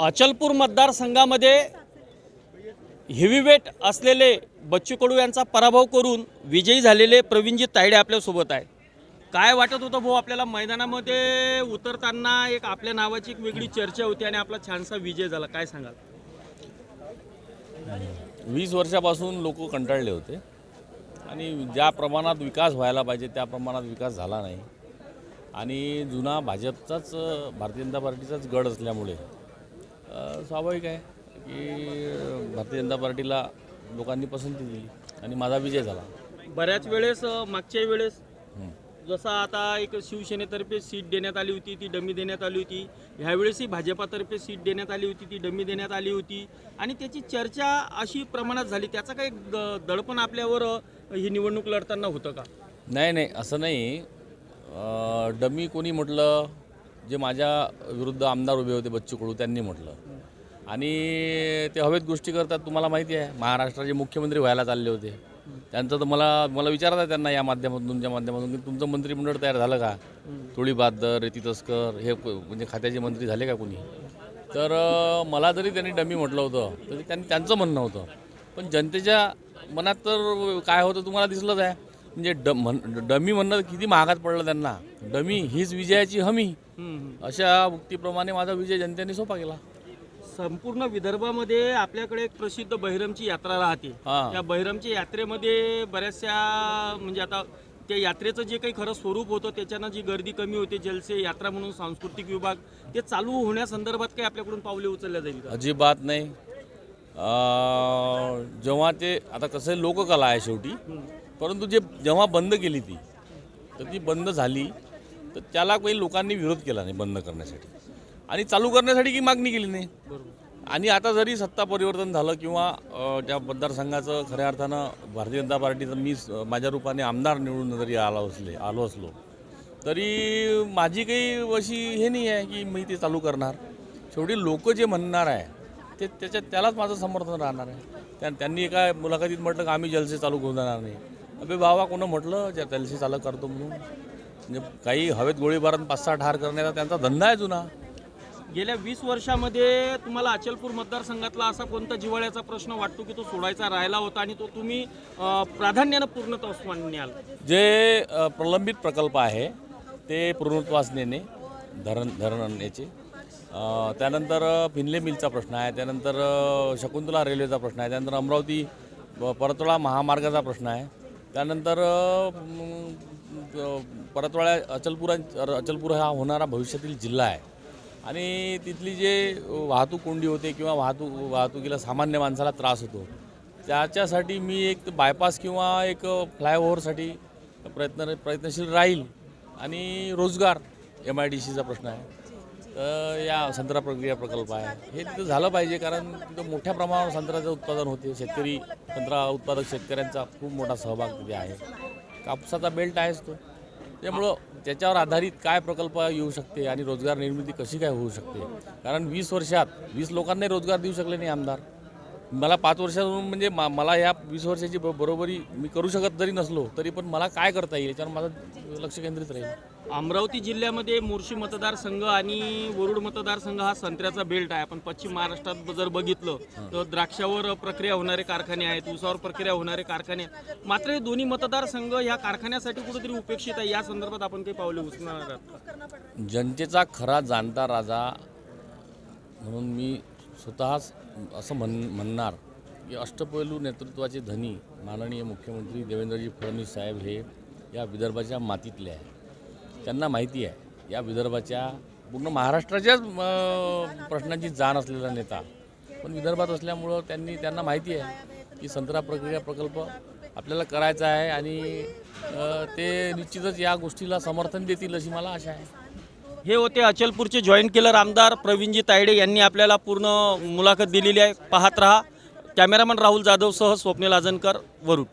अचलपूर मतदारसंघामध्ये हेवीवेट असलेले बच्चू कडू यांचा पराभव करून विजयी झालेले प्रवीणजी तायडे आपल्यासोबत आहे काय वाटत होतं भाऊ आपल्याला? मैदानामध्ये उतरताना एक आपल्या नावाची एक वेगळी चर्चा होती आणि आपला छानसा विजय झाला. काय सांगाल? वीस वर्षापासून लोक कंटाळले होते. आणि ज्या प्रमाणात विकास व्हायला पाहिजे त्या प्रमाणात विकास झाला नाही. आणि जुना भाजपचाच भारतीय जनता पार्टीचाच गड असल्यामुळे स्वाभाविक आहे की भारतीय जनता पार्टीला लोकांनी पसंती दिली आणि माझा विजय झाला. बऱ्याच वेळेस मागच्या वेळेस. जसं आता एक शिवसेनेतर्फे सीट देण्यात आली होती ती डमी देण्यात आली होती. ह्यावेळेसही भाजपातर्फे सीट देण्यात आली होती ती डमी देण्यात आली होती. आणि त्याची चर्चा अशी प्रमाणात झाली त्याचा काही द- दडपण आपल्यावर ही निवडणूक लढताना होतं का? नाही नाही असं नाही. डमी कोणी म्हटलं जे माझ्या विरुद्ध आमदार उभे होते बच्चू कडू त्यांनी म्हटलं. आणि ते हवेत गोष्टी करतात तुम्हाला माहिती आहे. महाराष्ट्राचे मुख्यमंत्री व्हायला चालले होते त्यांचं तर मला मला विचारत आहे त्यांना या माध्यमातून तुमच्या माध्यमातून की तुमचं मंत्रिमंडळ तयार झालं का? टोळी बादर रेती तस्कर हे म्हणजे खात्याचे मंत्री झाले का कोणी? तर मला जरी त्यांनी डमी म्हटलं होतं तरी त्यांनी त्यांचं म्हणणं होतं. पण जनतेच्या मनात तर काय होतं तुम्हाला दिसलंच आहे. म्हणजे ड म्हण डमी म्हणणं किती महागात पडलं त्यांना. डमी हीच विजयाची हमी. अशा उक्तीप्रमाणे माझा विजय जनतेने सोपा केला. संपूर्ण विदर्भामध्ये आपल्याकडे एक प्रसिद्ध बहिरमची यात्रा राहते. हां. त्या बहिरमच्या यात्रेमध्ये बऱ्याचशा म्हणजे आता त्या यात्रेचं जे काही खरं स्वरूप होतं त्याच्यानं जी गर्दी कमी होते जलसे यात्रा म्हणून सांस्कृतिक विभाग ते चालू होण्यासंदर्भात काही आपल्याकडून पावले उचलल्या जाईल का? अजिबात नाही. अं, जेव्हा ते आता कसं लोककला आहे शेवटी. परंतु जे जेव्हा बंद केली ती तर ती बंद झाली. तर त्याला काही लोकांनी विरोध केला नाही बंद करण्यासाठी. आणि चालू करण्यासाठी की मागणी केली नाही. आणि आता जरी सत्ता परिवर्तन झालं किंवा त्या मतदारसंघाचं खऱ्या अर्थानं भारतीय जनता पार्टीचं मी स- माझ्या रूपाने आमदार निवडून जरी आलो असले आलो असलो तरी माझी काही अशी हे नाही आहे की मी ते चालू करणार. शेवटी लोक जे म्हणणार आहे ते त्याच्यात त्यालाच माझं समर्थन राहणार आहे. त्या त्यांनी एका मुलाखतीत म्हटलं की आम्ही जलसे चालू करून देणार नाही. अबे बाबा कोणं म्हटलं? ज्या जलसे चालू करतो म्हणून. म्हणजे काही हवेत गोळीबार आणि पाच सहा ठार करण्याचा त्यांचा धंदा आहे जुना. गेल्या वीस वर्षामध्ये तुम्हाला अचलपूर मतदारसंघातला असा कोणता जिव्हाळ्याचा प्रश्न वाटतो की तो सोडायचा राहिला होता आणि तो तुम्ही प्राधान्यानं पूर्णत्वास न्याल जे प्रलंबित प्रकल्प आहे ते पूर्णत्वास नेणे धरण धरण याचे अ, त्यानंतर फिनले मिलचा प्रश्न आहे त्यानंतर शकुंतला रेल्वेचा प्रश्न आहे त्यानंतर अमरावती परतवाडा महामार्गाचा प्रश्न आहे. त्यानंतर परतवाड्या अचलपुरा अचलपूर हा होणारा भविष्यातील जिल्हा आहे. आणि तिथली जे वाहतूक कोंडी होते किंवा वाहतूक वाहतुकीला सामान्य माणसाला त्रास होतो त्याच्यासाठी मी एक बायपास किंवा एक फ्लायओव्हरसाठी प्रयत्न प्रयत्नशील राहील आणि रोजगार एम आय डी सीचा प्रश्न आहे. तर या संत्रा प्रक्रिया प्रकल्प आहे. हे तिथं झालं पाहिजे कारण तिथं मोठ्या प्रमाणावर संत्र्याचं उत्पादन होते. शेतकरी संत्रा उत्पादक शेतकऱ्यांचा खूप मोठा सहभाग तिथे आहे. कापसाचा बेल्ट आहेच तो. त्यामुळं त्याच्यावर आधारित काय प्रकल्प येऊ शकते आणि रोजगार निर्मिती कशी काय होऊ शकते? कारण वीस वर्षात वीस लोकांनाही रोजगार देऊ शकले नाही आमदार. मला पाच वर्षातून म्हणजे मा- मला या वीस वर्षाची ब- बरोबरी मी करू शकत जरी नसलो तरी पण मला काय करता येईल याच्यावर माझं लक्ष केंद्रित राहील. अमरावती जिल्ह्यामध्ये मोर्शी मतदारसंघ आणि वरुड मतदारसंघ हा संत्र्याचा बेल्ट आहे. आपण पश्चिम महाराष्ट्रात जर बघितलं तर द्राक्षावर प्रक्रिया होणारे कारखाने आहेत ऊसावर प्रक्रिया होणारे कारखाने आहेत. मात्र हे दोन्ही मतदारसंघ ह्या कारखान्यासाठी कुठेतरी उपेक्षित आहे या संदर्भात आपण काही पावले उचलणार आहात? जनतेचा खरा जाणता राजा म्हणून मी स्वतःच असं म्हण म्हणणार की अष्टपैलू नेतृत्वाचे धनी माननीय मुख्यमंत्री देवेंद्रजी फडणवीस साहेब हे या विदर्भाच्या मातीतले आहे. त्यांना माहिती आहे या विदर्भाच्या पूर्ण महाराष्ट्राच्याच प्रश्नांची जाण असलेला नेता. पण विदर्भात असल्यामुळं त्यांनी त्यांना माहिती आहे की संत्रा प्रक्रिया प्रकल्प आपल्याला करायचा आहे आणि ते निश्चितच या गोष्टीला समर्थन देतील अशी मला आशा आहे. हे होते अचलपूरचे जॉईंट केलर आमदार प्रवीणजी तायडे यांनी आपल्याला पूर्ण मुलाखत दिलेली आहे. पाहत रहा. कॅमेरामन राहुल जाधवसह स्वप्नील आजनकर वरुड.